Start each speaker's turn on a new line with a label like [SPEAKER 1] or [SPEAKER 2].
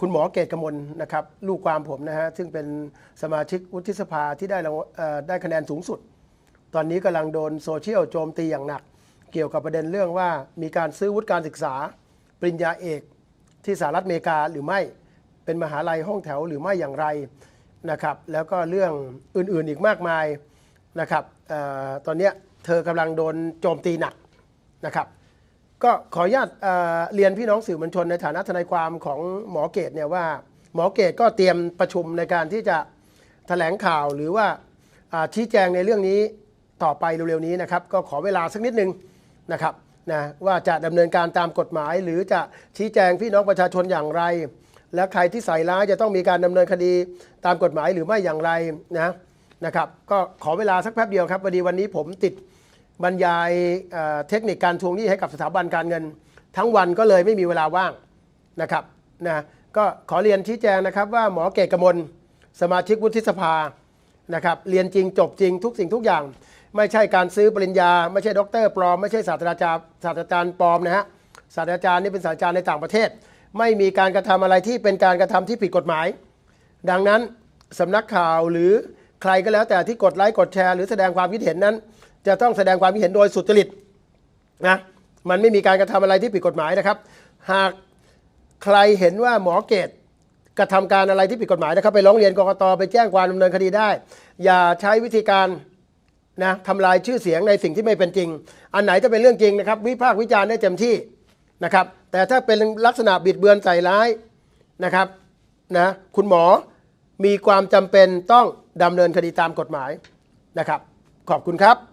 [SPEAKER 1] คุณหมอเกตกมลนะครับลูกความผมนะฮะซึ่งเป็นสมาชิกวุฒิสภาที่ได้รางวัลได้คะแนนสูงสุด ตอนนี้กำลังโดนโซเชียลโจมตีอย่างหนัก เกี่ยวกับประเด็นเรื่องว่ามีการซื้อวุฒิการศึกษา ปริญญาเอกที่สหรัฐอเมริกาหรือไม่เป็นมหาลัยห้องแถวหรือไม่อย่างไรนะครับแล้วก็เรื่องอื่นๆอีกมากมายนะครับออตอนนี้เธอกำลังโดนโจมตีหนักนะครับ ก็ขออนุญาตเอ่อเรียนพี่น้องสื่อมวลชนในฐานะทนายความของหมอเกตเนี่ยว่าหมอเกตก็เตรียมประชุมในการที่จะแถลงข่าวหรือว่าอ่าชี้แจงในเรื่องนี้ต่อไปเร็วๆนี้นะครับ ก็ขอเวลาสักนิดนึงนะครับนะว่าจะดำเนินการตามกฎหมาย หรือจะชี้แจงพี่น้องประชาชนอย่างไร และใครที่ใส่ร้ายจะต้องมีการดำเนินคดีตามกฎหมายหรือไม่อย่างไรนะนะครับ ก็ขอเวลาสักแป๊บเดียวครับพอดีวันนี้ผมติด บรรยายเทคนิคการทวงหนี้ให้กับสถาบันการเงิน ทั้งวันก็เลยไม่มีเวลาว่างนะครับนะก็ขอเรียนชี้แจงนะครับว่าหมอเกตกมลสมาชิกวุฒิสภานะครับเรียนจริงจบจริงทุกสิ่งทุกอย่าง ไม่ใช่การซื้อปริญญา ไม่ใช่ด็อกเตอร์ปลอม ไม่ใช่ศาสตราจารย์ศาสตราจารย์ปลอมนะฮะศาสตราจารย์นี่เป็นศาสตราจารย์ในต่างประเทศ ไม่มีการกระทำอะไรที่เป็นการกระทำที่ผิดกฎหมาย ดังนั้นสำนักข่าวหรือ ใครก็แล้วแต่ที่กดไลค์กดแชร์หรือแสดงความคิดเห็นนั้น จะต้องแสดงความคิดเห็นโดยสุจริตนะมันไม่มีการกระทำอะไรที่ผิดกฎหมายนะครับ หากใครเห็นว่าหมอเกตกระทำการอะไรที่ผิดกฎหมายนะครับ ไปร้องเรียนกรกตไปแจ้งความดำเนินคดีได้ อย่าใช้วิธีการนะทำลายชื่อเสียงในสิ่งที่ไม่เป็นจริง อันไหนจะเป็นเรื่องจริงนะครับ วิพากษ์วิจารณ์ได้เต็มที่นะครับ แต่ถ้าเป็นลักษณะบิดเบือนใส่ร้ายนะครับนะคุณหมอ มีความจำเป็นต้องดำเนินคดีตามกฎหมายนะครับ ขอบคุณครับ